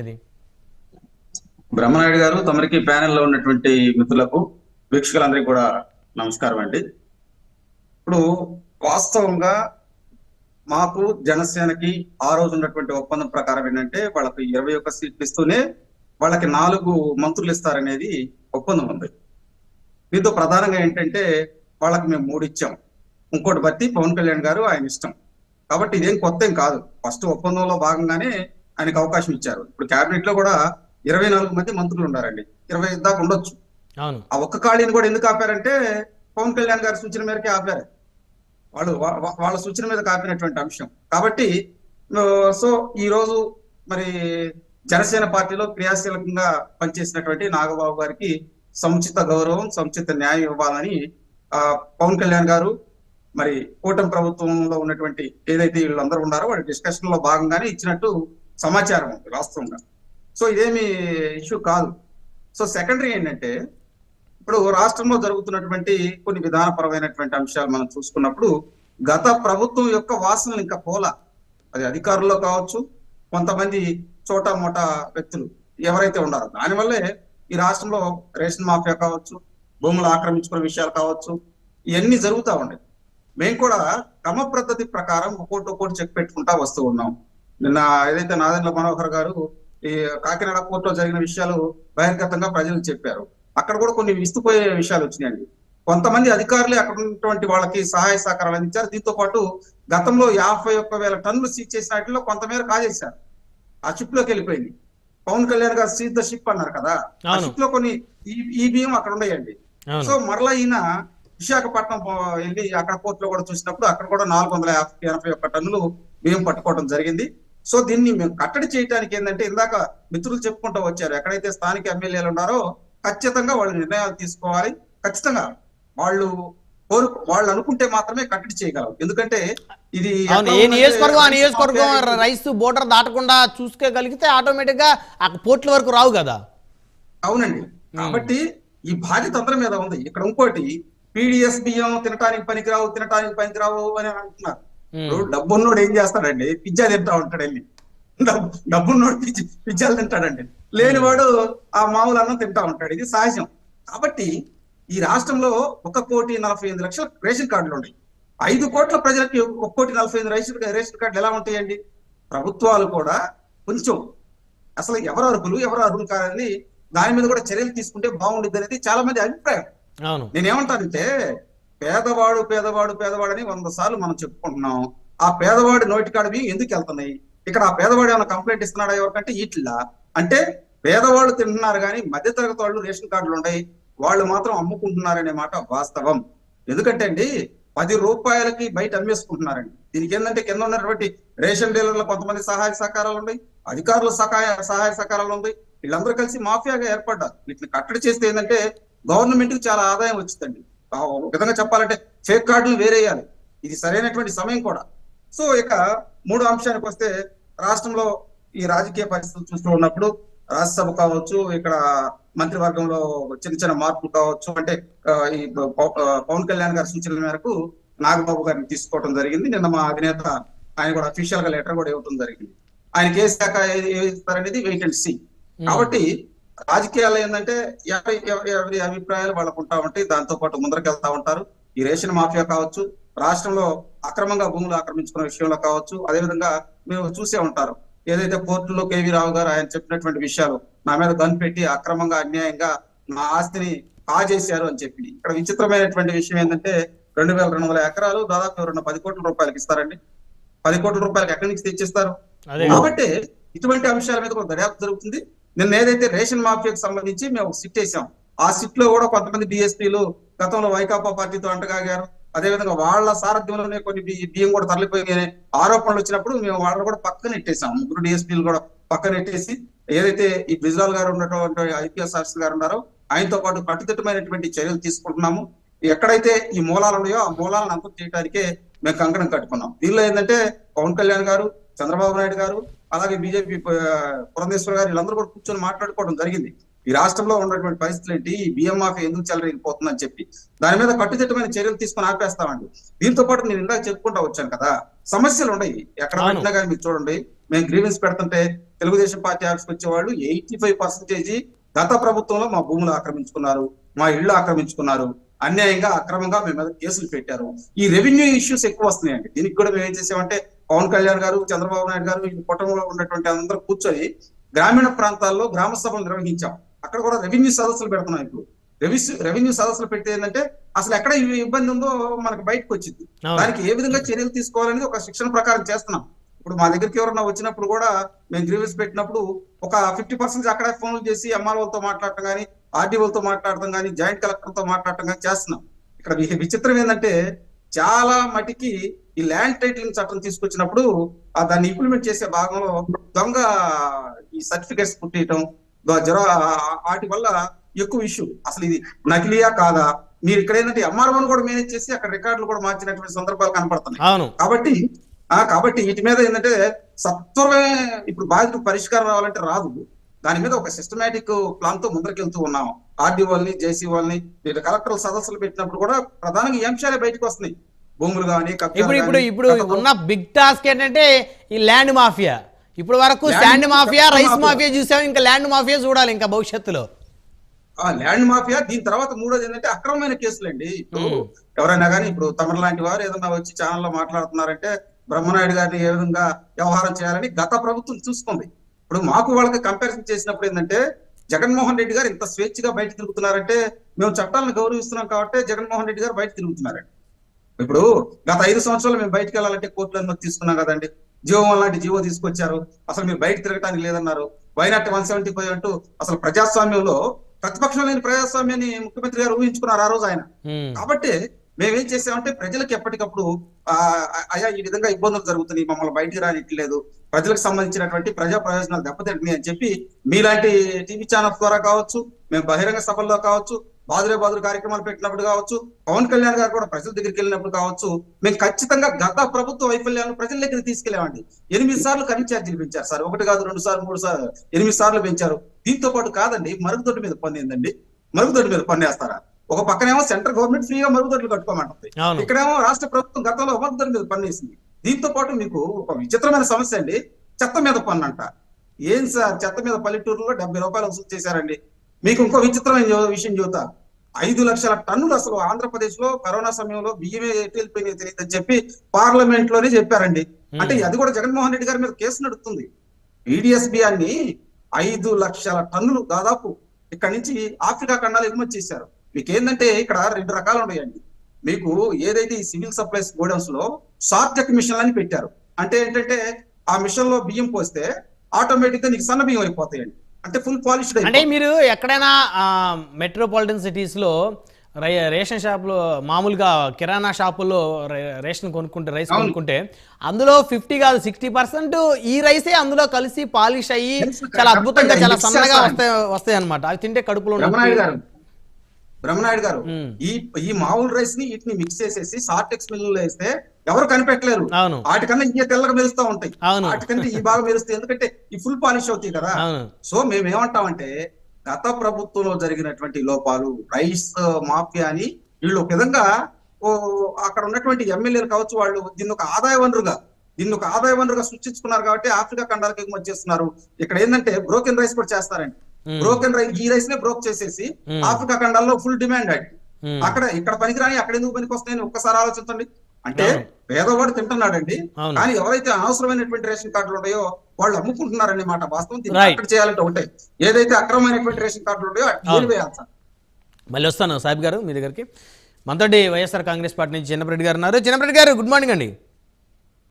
ఇది బ్రహ్మనాయుడు గారు తమరికి ప్యానెల్లో ఉన్నటువంటి మిత్రులకు వీక్షకులందరికీ కూడా నమస్కారం అండి. ఇప్పుడు వాస్తవంగా మాకు జనసేనకి ఆ రోజు ఉన్నటువంటి ఒప్పందం ప్రకారం ఏంటంటే వాళ్ళకి ఇరవై ఒక్క సీట్లు ఇస్తూనే వాళ్ళకి నాలుగు మంత్రులు ఇస్తారనేది ఒప్పందం ఉంది. దీంతో ప్రధానంగా ఏంటంటే వాళ్ళకి మేము మూడు ఇచ్చాం. ఇంకోటి బట్టి పవన్ కళ్యాణ్ గారు ఆయన ఇష్టం. కాబట్టి ఇదేం కొత్త ఏం కాదు. ఫస్ట్ ఒప్పందంలో భాగంగానే ఆయనకు అవకాశం ఇచ్చారు. ఇప్పుడు కేబినెట్లో కూడా ఇరవై నాలుగు మంది మంత్రులు ఉన్నారండి. ఇరవై దాకా ఉండొచ్చు. ఆ ఒక్క ఖాళీని కూడా ఎందుకు ఆపారంటే పవన్ కళ్యాణ్ గారి సూచన మేరకే ఆపారు. వాళ్ళు వాళ్ళ సూచన మీద ఆపినటువంటి అంశం. కాబట్టి సో ఈ రోజు మరి జనసేన పార్టీలో క్రియాశీలకంగా పనిచేసినటువంటి నాగబాబు గారికి సముచిత గౌరవం సముచిత న్యాయం ఇవ్వాలని ఆ, పవన్ కళ్యాణ్ గారు మరి కూటమి ప్రభుత్వంలో ఉన్నటువంటి ఏదైతే వీళ్ళందరూ ఉన్నారో వాళ్ళ డిస్కషన్లో భాగంగానే ఇచ్చినట్టు సమాచారం ఉంది వాస్తవంగా సో ఇదేమి ఇష్యూ కాదు. సో సెకండరీ ఏంటంటే ఇప్పుడు రాష్ట్రంలో జరుగుతున్నటువంటి కొన్ని విధానపరమైనటువంటి అంశాలు మనం చూసుకున్నప్పుడు గత ప్రభుత్వం యొక్క వాసనలు ఇంకా పోల. అది అధికారుల్లో కావచ్చు కొంతమంది చోటా మోటా వ్యక్తులు ఎవరైతే ఉన్నారో దానివల్లే ఈ రాష్ట్రంలో రేషన్ మాఫియా కావచ్చు భూములు ఆక్రమించుకునే విషయాలు కావచ్చు ఇవన్నీ జరుగుతూ ఉన్నాయి. మేము కూడా క్రమ పద్ధతి ప్రకారం ఒక్కోటి ఒక్కోటి చెక్ పెట్టుకుంటా వస్తూ ఉన్నాం. నిన్న ఏదైతే నాదెండ్ల మనోహర్ గారు ఈ కాకినాడ కోర్టులో జరిగిన విషయాలు బహిర్గతంగా ప్రజలకు చెప్పారు. అక్కడ కూడా కొన్ని విస్తుపోయే విషయాలు వచ్చినాయండి. కొంతమంది అధికారులే అక్కడ ఉన్నటువంటి వాళ్ళకి సహాయ సహకారాలు అందించారు. దీంతో పాటు గతంలో యాభై ఒక్క వేల టన్నులు సీజ్ చేసిన వాటిలో కొంతమేర కాజేశారు ఆ షిప్లోకి వెళ్ళిపోయింది. పవన్ కళ్యాణ్ గారు సీజ్ ద షిప్ అన్నారు కదా. ఆ. షిప్లో కొన్ని ఈ- బియ్యం అక్కడ ఉన్నాయండి సో మరలా ఈయన విశాఖపట్నం వెళ్ళి అక్కడ కోర్టులో కూడా చూసినప్పుడు అక్కడ కూడా నాలుగు వందల యాభై ఎనభై ఒక్క టన్నులు బియ్యం పట్టుకోవడం జరిగింది. సో దీన్ని మేము కట్టడి చేయడానికి ఏంటంటే ఇందాక మిత్రులు చెప్పుకుంటూ వచ్చారు. ఎక్కడైతే స్థానిక ఎమ్మెల్యేలు ఉన్నారో ఖచ్చితంగా వాళ్ళు నిర్ణయాలు తీసుకోవాలి. ఖచ్చితంగా వాళ్ళు కోరు వాళ్ళు అనుకుంటే మాత్రమే కట్టడి చేయగలరు ఎందుకంటే ఇది ఏ నియోజకవర్గం ఆ నియోజకవర్గం రైస్ బోర్డర్ దాటకుండా చూసుకోగలిగితే ఆటోమేటిక్గా ఆ పోర్ట్ల వరకు రావు కదా. అవునండి. కాబట్టి ఈ బాధ్యత అందరి మీద ఉంది. ఇక్కడ ఇంకోటి పీడిఎస్ బియ్యం తినటానికి పనికిరావు తినటానికి పనికిరావు అని అంటున్నారు. ఇప్పుడు డబ్బున్నోడు ఏం చేస్తాడండి? పిజ్జా తింటా ఉంటాడు వెళ్ళి. డబ్బు డబ్బున్నోడు పిజ్జ పిజ్జాలు తింటాడండి. లేనివాడు ఆ మామూలు అన్నం తింటా ఉంటాడు. ఇది సహజం. కాబట్టి ఈ రాష్ట్రంలో ఒక కోటి నలభై ఎనిమిది లక్షల రేషన్ కార్డులు ఉన్నాయి. ఐదు కోట్ల ప్రజలకి ఒక కోటి నలభై ఎనిమిది రేషన్ రేషన్ కార్డులు ఎలా ఉంటాయండి? ప్రభుత్వాలు కూడా కొంచెం అసలు ఎవరు అర్హులు ఎవరు అర్హులు కాదని దాని మీద కూడా చర్యలు తీసుకుంటే బాగుండేది అనేది చాలా మంది అభిప్రాయం. నేనేమంటానంటే పేదవాడు పేదవాడు పేదవాడని వంద సార్లు మనం చెప్పుకుంటున్నాం. ఆ పేదవాడి నోటికాడివి ఎందుకు వెళ్తున్నాయి? ఇక్కడ ఆ పేదవాడు ఏమైనా కంప్లైంట్ ఇస్తున్నాడా ఎవరికంటే ఇట్లా అంటే పేదవాళ్ళు తింటున్నారు కానీ మధ్యతరగతి వాళ్ళు రేషన్ కార్డులు ఉన్నాయి వాళ్ళు మాత్రం అమ్ముకుంటున్నారనే మాట వాస్తవం. ఎందుకంటే అండి పది రూపాయలకి బయట అమ్మేసుకుంటున్నారండి. దీనికి ఏంటంటే కింద ఉన్నటువంటి రేషన్ డీలర్లు కొంతమంది సహాయ సహకారాలు ఉన్నాయి అధికారుల సహాయ సహాయ సహకారాలు ఉన్నాయి వీళ్ళందరూ కలిసి మాఫియాగా ఏర్పడ్డారు. వీటిని కట్టడి చేస్తే ఏంటంటే గవర్నమెంట్కి చాలా ఆదాయం వచ్చిందండి. ఒక విధంగా చెప్పాలంటే ఫేక్ కార్డులు వేరేయాలి ఇది సరైనటువంటి సమయం కూడా సో ఇక మూడు అంశానికి వస్తే రాష్ట్రంలో ఈ రాజకీయ పరిస్థితులు చూస్తూ ఉన్నప్పుడు రాజ్యసభ కావచ్చు ఇక్కడ మంత్రివర్గంలో చిన్న చిన్న మార్పులు కావచ్చు అంటే ఈ పవన్ కళ్యాణ్ గారి సూచనల మేరకు నాగబాబు గారిని తీసుకోవడం జరిగింది నిన్న మా అధినేత ఆయన కూడా అఫీషియల్గా లెటర్ కూడా ఇవ్వడం జరిగింది ఆయనకి ఏ శాఖ ఏ- ఏ ఇస్తారనేది వెయిట్ అండ్ సీ కాబట్టి రాజకీయాలు ఏంటంటే ఎవరి ఎవరి ఎవరి అభిప్రాయాలు వాళ్ళకు ఉంటా ఉంటాయి దాంతో పాటు ముందరకు వెళ్తా ఉంటారు. ఈ రేషన్ మాఫియా కావచ్చు రాష్ట్రంలో అక్రమంగా భూములు ఆక్రమించుకున్న విషయంలో కావచ్చు అదేవిధంగా మీరు చూసే ఉంటారు. ఏదైతే కోర్టులో కేవీ రావు గారు ఆయన చెప్పినటువంటి విషయాలు నా మీద గన్ పెట్టి అక్రమంగా అన్యాయంగా నా ఆస్తిని కాజేశారు అని చెప్పి. ఇక్కడ విచిత్రమైనటువంటి విషయం ఏంటంటే రెండు వేల రెండు వందల ఎకరాలు దాదాపు ఎవరన్నా పది కోట్ల రూపాయలకి ఇస్తారండి. పది కోట్ల రూపాయలకి ఎక్కడి నుంచి తెచ్చిస్తారు? కాబట్టి ఇటువంటి అంశాల మీద కూడా దర్యాప్తు జరుగుతుంది. నిన్న ఏదైతే రేషన్ మాఫియాకు సంబంధించి మేము ఒక సిట్ వేసాం. ఆ సిట్లో కూడా కొంతమంది డిఎస్పీలు గతంలో వైకాపా పార్టీతో అంటగాగారు. అదేవిధంగా వాళ్ళ సారథ్యంలోనే కొన్ని బి- బియ్యం కూడా తరలిపోయి ఆరోపణలు వచ్చినప్పుడు మేము వాళ్ళని కూడా పక్కన నెట్టేసాం. ముగ్గురు డిఎస్పీలు కూడా పక్కన నెట్టేసి ఏదైతే ఈ బిజ్రాల్ గారు ఉన్నటువంటి ఐపీఎస్ ఆఫీసర్ గారు ఉన్నారో ఆయనతో పాటు కట్టుదిట్టమైనటువంటి చర్యలు తీసుకుంటున్నాము. ఎక్కడైతే ఈ మూలాలు ఉన్నాయో ఆ మూలాలను అంతం చేయడానికే మేము కంకణం కట్టుకున్నాం. దీనిలో ఏంటంటే పవన్ కళ్యాణ్ గారు చంద్రబాబు నాయుడు గారు అలాగే బీజేపీ పురంధేశ్వర్ గారు వీళ్ళందరూ కూడా కూర్చొని మాట్లాడుకోవడం జరిగింది. ఈ రాష్ట్రంలో ఉన్నటువంటి పరిస్థితులు ఏంటి? ఈ బియ్యం మాఫీ ఎందుకు చెలరేగిపోతుందని చెప్పి. దాని మీద కట్టుదిట్టమైన చర్యలు తీసుకొని ఆపేస్తామండి. దీంతో పాటు నేను ఇందాక చెప్పుకుంటా వచ్చాను కదా సమస్యలు ఉన్నాయి ఎక్కడ. పెట్టినా కానీ మీరు చూడండి మేము గ్రీవెన్స్ పెడుతుంటే తెలుగుదేశం పార్టీ ఆఫీస్కి వచ్చేవాళ్ళు ఎయిటీ ఫైవ్ పర్సెంటేజ్ గత ప్రభుత్వంలో మా భూములు ఆక్రమించుకున్నారు మా ఇళ్ళు ఆక్రమించుకున్నారు అన్యాయంగా అక్రమంగా మేము మీద కేసులు పెట్టారు. ఈ రెవెన్యూ ఇష్యూస్ ఎక్కువ వస్తున్నాయండి. దీనికి కూడా మేము ఏం చేసామంటే పవన్ కళ్యాణ్ గారు చంద్రబాబు నాయుడు గారు ఈ కుటుంబంలో ఉన్నటువంటి అందరూ కూర్చొని గ్రామీణ ప్రాంతాల్లో గ్రామ సభలు నిర్వహించాం. అక్కడ కూడా రెవెన్యూ సదస్సులు పెడుతున్నాం ఇప్పుడు. రెవెన్యూ రెవెన్యూ సదస్సులు పెడితే ఏంటంటే అసలు ఎక్కడ ఇబ్బంది ఉందో మనకు బయటకు వచ్చింది. దానికి ఏ విధంగా చర్యలు తీసుకోవాలనేది ఒక శిక్షణ ప్రకారం చేస్తున్నాం. ఇప్పుడు మా దగ్గరికి ఎవరన్నా వచ్చినప్పుడు కూడా మేము గ్రీవెన్స్ పెట్టినప్పుడు ఒక ఫిఫ్టీ పర్సెంట్ అక్కడ ఫోన్లు చేసి ఎంఆర్ఓలతో మాట్లాడటం కానీ ఆర్డీఓలతో మాట్లాడటం కానీ జాయింట్ కలెక్టర్తో మాట్లాడటం కానీ చేస్తున్నాం. ఇక్కడ విచిత్రం ఏంటంటే చాలా మటుకి ఈ ల్యాండ్ టైటిలింగ్ చట్టం తీసుకొచ్చినప్పుడు ఆ దాన్ని ఇంప్లిమెంట్ చేసే భాగంలో దొంగ ఈ సర్టిఫికేట్స్ పుట్టేయటం జర వాటి వల్ల ఎక్కువ ఇష్యూ అసలు ఇది నకిలీయా కాదా? మీరు ఇక్కడ ఏంటంటే ఎంఆర్ఓని కూడా మేనేజ్ చేసి అక్కడ రికార్డులు కూడా మార్చినటువంటి సందర్భాలు కనపడుతున్నాయి. కాబట్టి ఆ కాబట్టి వీటి మీద ఏంటంటే సత్వరమే ఇప్పుడు బాధ్యత పరిష్కారం రావాలంటే రాదు. దాని మీద ఒక సిస్టమేటిక్ ప్లాన్తో ముందరకెళ్తూ ఉన్నాం. ఆర్డీ వాళ్ళని జేసీ వాళ్ళని వీళ్ళ కలెక్టర్ సదస్సులు పెట్టినప్పుడు కూడా ప్రధానంగా ఈ అంశాలే బయటకు వస్తున్నాయి. భూములు కానీ ఇప్పుడు ఇప్పుడు ఇప్పుడు ఉన్న బిగ్ టాస్క్ ఏంటంటే ఈ ల్యాండ్ మాఫియా ఇప్పుడు వరకు శాండ్ మాఫియా. రైస్ మాఫియా చూసాం ఇంకా ల్యాండ్ మాఫియా చూడాలి ఇంకా భవిష్యత్తులో. ఆ ల్యాండ్ మాఫియా దీని తర్వాత మూడోది ఏంటంటే అక్రమమైన కేసులండి. ఇప్పుడు మ్మ్. ఎవరైనా కానీ ఇప్పుడు తమరు లాంటి వారు ఏదన్నా వచ్చి ఛానల్లో మాట్లాడుతున్నారంటే బ్రహ్మనాయుడు గారిని ఏ విధంగా వ్యవహారం చేయాలని గత ప్రభుత్వం చూసుకుంది. ఇప్పుడు మాకు వాళ్ళకి కంపారిజన్ చేసినప్పుడు ఏంటంటే జగన్మోహన్ రెడ్డి గారు ఇంత స్వేచ్ఛగా బయట తిరుగుతున్నారంటే మేము చట్టాలను గౌరవిస్తున్నాం కాబట్టి జగన్మోహన్ రెడ్డి గారు బయట తిరుగుతున్నారండి. ఇప్పుడు గత ఐదు సంవత్సరాలు మేము బయటకు వెళ్ళాలంటే కోర్టులో అనుమతి తీసుకున్నాం కదండి? జీవో లాంటి జీవో తీసుకొచ్చారు. అసలు మీరు బయట తిరగడానికి లేదన్నారు. వైనాట్ వన్ సెవెంటీ ఫైవ్ అంటూ అసలు ప్రజాస్వామ్యంలో ప్రతిపక్షం లేని ప్రజాస్వామ్యాన్ని ముఖ్యమంత్రి గారు ఊహించుకున్నారు ఆ రోజు ఆయన. కాబట్టి మేమేం చేసామంటే ప్రజలకు ఎప్పటికప్పుడు ఆ అయ్యా ఈ విధంగా ఇబ్బందులు జరుగుతున్నాయి మమ్మల్ని బయటికి రానిట్లేదు ప్రజలకు సంబంధించినటువంటి ప్రజా ప్రయోజనాలు దెబ్బతింటున్నాయి అని చెప్పి మీలాంటి టీవీ ఛానల్స్ ద్వారా కావచ్చు మేము బహిరంగ సభల్లో కావచ్చు బాదురే బాదురు కార్యక్రమాలు పెట్టినప్పుడు కావచ్చు పవన్ కళ్యాణ్ గారు కూడా ప్రజల దగ్గరికి వెళ్ళినప్పుడు కావచ్చు మేము ఖచ్చితంగా గత ప్రభుత్వ వైఫల్యాలను ప్రజల దగ్గరికి తీసుకెళ్ళామండి. ఎనిమిది సార్లు కరెంట్ ఛార్జీలు పెంచారు సార్. ఒకటి కాదు రెండు సార్లు మూడు సార్లు ఎనిమిది సార్లు పెంచారు. దీంతో పాటు కాదండి మరుగుదొడ్డి మీద పన్ను ఏందండి? మరుగుదొడ్డి మీద పన్ను వేస్తారా? ఒక పక్కనేమో సెంట్రల్ గవర్నమెంట్ ఫ్రీగా మరుగుదొడ్లు కట్టుకోమంటుంది. ఇక్కడేమో రాష్ట్ర ప్రభుత్వం గతంలో మరుగుదొడ్డి మీద పన్ను వేసింది. దీంతో పాటు మీకు ఒక విచిత్రమైన సమస్య అండి చెత్త మీద పన్ను అంట. ఏం సార్ చెత్త మీద పల్లెటూరులో డెబ్బై రూపాయలు వసూలు చేశారండి. మీకు ఇంకో విచిత్రమైన విషయం చెబుతా. ఐదు లక్షల టన్నులు అసలు ఆంధ్రప్రదేశ్లో కరోనా సమయంలో బియ్యమే ఎటు వెళ్ళిపోయినాయో తెలియదని చెప్పి పార్లమెంట్లోనే చెప్పారండి అంటే అది కూడా జగన్మోహన్ రెడ్డి గారి మీద కేసు నడుస్తుంది ఈడిఎస్ బియ్యాన్ని ఐదు లక్షల టన్నులు దాదాపు ఇక్కడ నుంచి ఆఫ్రికా ఖండాలు ఎగుమతి చేశారు మీకు ఏంటంటే ఇక్కడ రెండు రకాలు ఉన్నాయండి. మీకు ఏదైతే ఈ సివిల్ సప్లైస్ గోడౌన్స్లో షార్టెక్ మిషన్ అని పెట్టారు. అంటే ఏంటంటే ఆ మిషన్లో బియ్యం పోస్తే ఆటోమేటిక్గా నీకు సన్న బియ్యం అయిపోతాయండి. అంటే ఫుల్ పాలిష్డ్ అంటే మీరు ఎక్కడైనా మెట్రోపాలిటన్ సిటీస్లో రై రేషన్ షాపులో మామూలుగా కిరాణా షాపుల్లో రేషన్ కొనుక్కుంటే రైస్. కొనుక్కుంటే అందులో ఫిఫ్టీ కాదు సిక్స్టీ పర్సెంట్ ఈ రైసే అందులో కలిసి పాలిష్ అయ్యి చాలా అద్భుతంగా. చాలా సన్నగా. వస్తాయి వస్తాయి అనమాట అవి తింటే కడుపులో బ్రహ్మనాయుడు. గారు. ఈ ఈ మామూలు రైస్ని వీటిని మిక్స్ చేసేసి షార్టెక్స్ మిల్లులో వేస్తే ఎవరు కనిపెట్టలేరు. వాటికన్నా ఇంకే తెల్లగా మెరుస్తూ ఉంటాయి. వాటికంటే ఈ బాగా మెరుస్తాయి. ఎందుకంటే ఈ ఫుల్ పాలిష్ అవుతాయి కదా. సో మేము ఏమంటామంటే గత ప్రభుత్వంలో జరిగినటువంటి లోపాలు రైస్ మాఫియా అని వీళ్ళు ఒక విధంగా ఓ అక్కడ ఉన్నటువంటి ఎమ్మెల్యేలు కావచ్చు వాళ్ళు దీన్ని ఒక ఆదాయ వనరుగా దీన్ని ఒక ఆదాయ వనరుగా సృష్టించుకున్నారు కాబట్టి ఆఫ్రికా ఖండాలకు ఎగుమతి చేస్తున్నారు. ఇక్కడ ఏంటంటే బ్రోకెన్ రైస్ కూడా చేస్తారండి. బ్రోకెన్ రైస్ ఈ రైస్ నే బ్రోక్ చేసేసి మ్మ్. ఆఫ్రికా ఖండాల్లో ఫుల్ డిమాండ్ అది మ్మ్. అక్కడ ఇక్కడ పనికిరాని అక్కడ ఎందుకు పనికి వస్తాయని ఒక్కసారి ఆలోచించండి అంటే. పేదవాడు తింటున్నాడండి. కానీ ఎవరైతే అనవసరమైనటువంటి రేషన్ కార్డులు ఉన్నాయో వాళ్ళు అమ్ముకుంటున్నారనే మాట వాస్తవం. కట్టడి చేయాలంటే ఒకటే ఏదైతే అక్రమమైనటువంటి రేషన్ కార్డులు అవి అవును. తీసివేయాలి సార్ మళ్ళీ వస్తాను సాహిబ్ గారు మీ దగ్గరికి మనతోటి వైఎస్ఆర్ కాంగ్రెస్ పార్టీ నుంచి చిన్నపరెడ్డి గారు ఉన్నారు చిన్నపరెడ్డి గారు గుడ్ మార్నింగ్ అండి